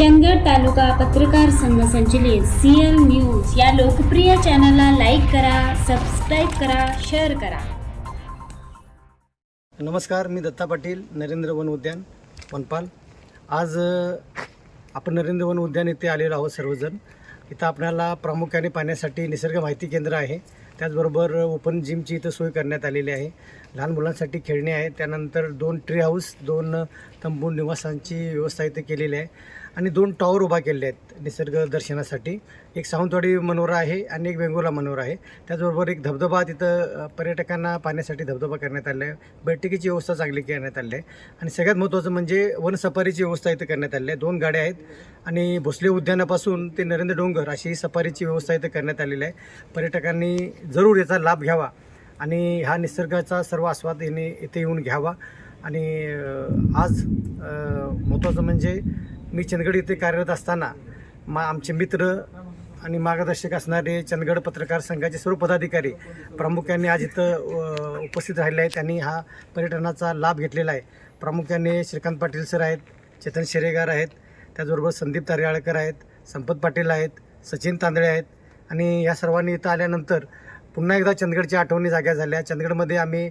चंदगड तालुका पत्रकार संघ संचलित सीएल न्यूज या लोकप्रिय चॅनलला लाईक करा सबस्क्राईब करा शेअर करा. नमस्कार मी दत्ता पाटील नरेंद्र वन उद्यान वनपाल. आज अ, आपण नरेंद्र वन उद्यान येथे आलेलो आहोत सर्वजण. इथं आपल्याला प्रामुख्याने पाहण्यासाठी निसर्ग माहिती केंद्र आहे. त्याचबरोबर ओपन जिमची इथं सोय करण्यात आलेली आहे. लहान मुलांसाठी खेळणे आहे त्यानंतर दोन ट्री हाऊस दोन तंबू निवासांची व्यवस्था इथे केलेली आहे. आणि दोन टॉवर उभा केलेले आहेत निसर्ग दर्शनासाठी. एक सावंतवाडी मनोरा आहे आणि एक वेंगुर्ला मनोरा आहे. त्याचबरोबर एक धबधबा तिथं पर्यटकांना पाहण्यासाठी धबधबा करण्यात आला आहे. बैठकीची व्यवस्था चांगली करण्यात आली आहे. आणि सगळ्यात महत्त्वाचं म्हणजे वनसफारीची व्यवस्था इथं करण्यात आली आहे. दोन गाड्या आहेत आणि भोसले उद्यानापासून ते नरेंद्र डोंगर अशी सफारीची व्यवस्था इथं करण्यात आलेली आहे. पर्यटकांनी जरूर याचा लाभ घ्यावा आणि हा निसर्गाचा सर्व आस्वाद येणे इथे येऊन घ्यावा. आणि आज महत्त्वाचं म्हणजे मी चंदगड इथे कार्यरत असताना मा आमचे मित्र आणि मार्गदर्शक असणारे चंदगड पत्रकार संघाचे सर्व पदाधिकारी प्रामुख्याने आज इथं उपस्थित राहिले आहेत. त्यांनी हा पर्यटनाचा लाभ घेतलेला आहे. प्रामुख्याने श्रीकांत पाटील सर आहेत चेतन शिरेगार आहेत त्याचबरोबर संदीप तारेआळकर आहेत संपत पाटील आहेत सचिन तांदळे आहेत आणि या सर्वांनी इथं आल्यानंतर पुन्हा एकदा चंदगडच्या आठवणी जाग्या झाल्या. चंदगडमध्ये आम्ही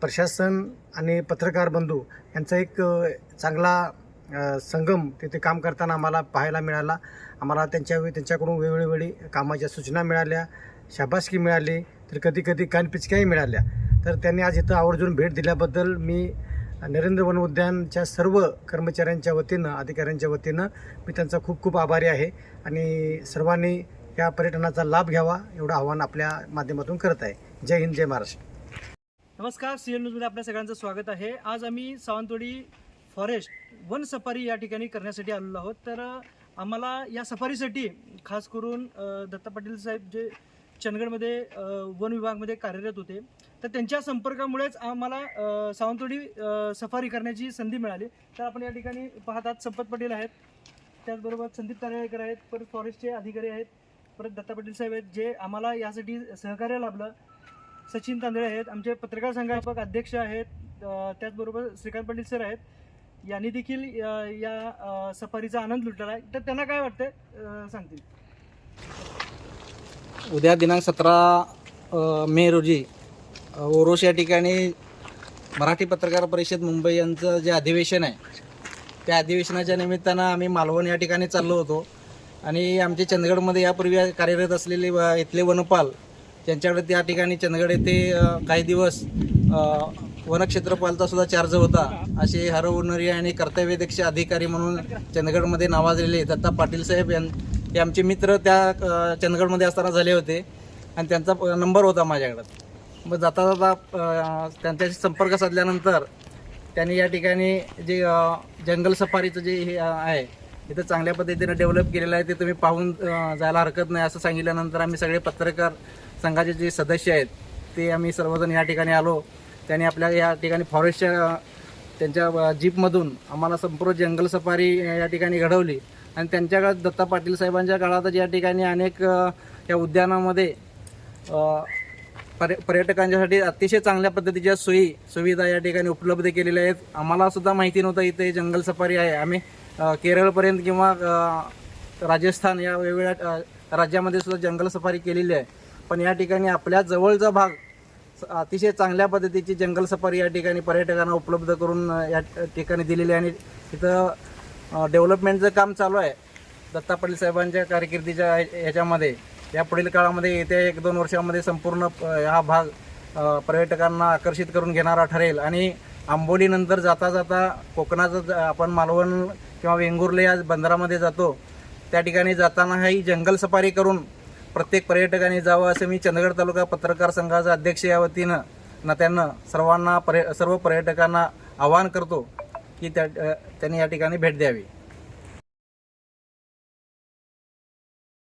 प्रशासन आणि पत्रकार बंधू यांचा एक चांगला संगम तिथे काम करताना आम्हाला पाहायला मिळाला. आम्हाला त्यांच्या त्यांच्याकडून वेळोवेळी कामाच्या सूचना मिळाल्या शाबासकी मिळाली तर कधी कधी कानपिचक्याही मिळाल्या. तर त्यांनी आज इथं आवर्जून भेट दिल्याबद्दल मी नरेंद्र वन उद्यानच्या सर्व कर्मचाऱ्यांच्या वतीनं अधिकाऱ्यांच्या वतीनं मी त्यांचा खूप खूप आभारी आहे आणि सर्वांनी या पर्यटनाचा लाभ घ्यावा एवढं आव्हान आपल्या माध्यमातून करत आहे. जय हिंद जय महाराष्ट्र. नमस्कार सी एन न्यूजमध्ये आपल्या सगळ्यांचं स्वागत आहे. आज आम्ही सावंतवाडी फॉरेस्ट वन सफारी या ठिकाणी करण्यासाठी आलेलो आहोत. तर आम्हाला या सफारीसाठी खास करून दत्ता पाटील साहेब जे चंदगडमध्ये वन विभागमध्ये कार्यरत होते तर त्यांच्या संपर्कामुळेच आम्हाला सावंतवाडी सफारी करण्याची संधी मिळाली. तर आपण या ठिकाणी पाहतात संपत पाटील आहेत. त्याचबरोबर संदीप तारेकर आहेत परत फॉरेस्टचे अधिकारी आहेत परत दत्ता पाटील साहेब आहेत जे आम्हाला यासाठी सहकार्य लाभलं. सचिन तांदळे आहेत आमचे पत्रकार संघापक अध्यक्ष आहेत त्याचबरोबर श्रीकांत पाटील सर आहेत. यांनी देखील या सफारीचा आनंद लुटला आहे. तर त्यांना काय वाटतं सांगतील? उद्या दिनांक सतरा मे रोजी ओरोस या ठिकाणी मराठी पत्रकार परिषद मुंबई यांचं जे अधिवेशन आहे त्या अधिवेशनाच्या निमित्तानं आम्ही मालवण या ठिकाणी चाललो होतो. आणि आमचे चंदगडमध्ये यापूर्वी कार्यरत असलेले इथले वनपाल त्यांच्याकडे त्या ठिकाणी चंदगड येथे काही दिवस वनक्षेत्रपालचा सुद्धा चार्ज होता. असे हरवणारे आणि कर्तव्यदक्ष अधिकारी म्हणून चंदगडमध्ये नावाजलेले दत्ता पाटील साहेब यां हे आमचे मित्र त्या चंदगडमध्ये असताना झाले होते. आणि त्यांचा प- नंबर होता माझ्याकडं. मग जाता जाता त्यांच्याशी संपर्क साधल्यानंतर त्यांनी या ठिकाणी जे जंगल सफारीचं जे हे आहे इथं चांगल्या पद्धतीनं डेव्हलप केलेलं आहे ते तुम्ही पाहून जायला हरकत नाही असं सांगितल्यानंतर आम्ही सगळे पत्रकार संघाचे जे सदस्य आहेत ते आम्ही सर्वजण या ठिकाणी आलो. त्यांनी आपल्या या ठिकाणी फॉरेस्टच्या त्यांच्या जीपमधून आम्हाला संपूर्ण जंगल सफारी या ठिकाणी घडवली. आणि त्यांच्या काळात दत्ता पाटील साहेबांच्या काळातच या ठिकाणी अनेक या उद्यानामध्ये पर्य पर्यटकांच्यासाठी अतिशय चांगल्या पद्धतीच्या सोयी सुविधा या ठिकाणी उपलब्ध केलेल्या आहेत. आम्हालासुद्धा माहिती नव्हतं इथे जंगल सफारी आहे. आम्ही केरळपर्यंत किंवा राजस्थान या वेगवेगळ्या राज्यामध्ये सुद्धा जंगल सफारी केलेली आहे. पण या ठिकाणी आपल्या जवळचा भाग अतिशय चांगल्या पद्धतीची जंगल सफारी या ठिकाणी पर्यटकांना उपलब्ध करून या ठिकाणी दिलेली आणि तिथं डेव्हलपमेंटचं काम चालू आहे. दत्ता पाटील साहेबांच्या कारकिर्दीच्या ह्याच्यामध्ये. या पुढील काळामध्ये येत्या एक दोन वर्षामध्ये संपूर्ण हा भाग पर्यटकांना आकर्षित करून घेणारा ठरेल. आणि आंबोलीनंतर जाता जाता कोकणाचं आपण मालवण किंवा वेंगुर्ले या बंदरामध्ये जातो. त्या ठिकाणी जातानाही जंगल सफारी करून प्रत्येक पर्यटकाने जावं असं मी चंदगड तालुका पत्रकार संघाचा अध्यक्ष या वतीनं नात्यानं सर्वांना पर्य सर्व पर्यटकांना आवाहन करतो की त्या त्यांनी या ठिकाणी भेट द्यावी.